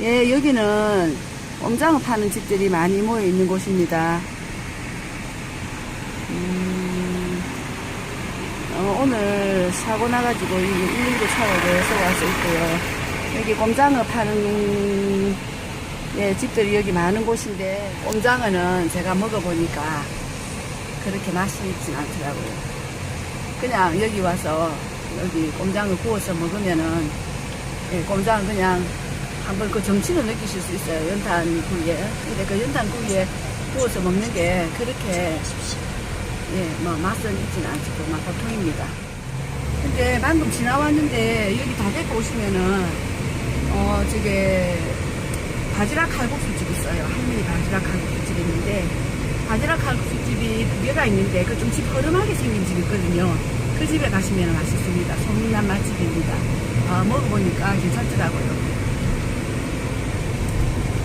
예, 여기는 꼼장어 파는 집들이 많이 모여 있는 곳입니다. 음, 어, 오늘 사고 나가지고 이119 차로 내서 와서 있고요. 여기 꼼장어 파는 예, 집들이 여기 많은 곳인데 꼼장어는 제가 먹어보니까 그렇게 맛이 있진 않더라고요. 그냥 여기 와서 여기 꼼장어 구워서 먹으면은 예, 꼼장어 그냥 한번 그 정치를 느끼실 수 있어요. 연탄 구이에. 근데 그 연탄 구이에 구워서 먹는 게 그렇게 예, 뭐 맛은 있진 않고 막 보통입니다. 근데 방금 지나왔는데 여기 다 데리고 오시면은 어 저게 바지락 칼국수집 있어요. 할머니 바지락 칼국수집 있는데 바지락 칼국수집이 두 개가 있는데 그 좀 집 허름하게 생긴 집 있거든요. 그 집에 가시면 맛있습니다. 소문난 맛집입니다. 어, 먹어보니까 괜찮더라고요.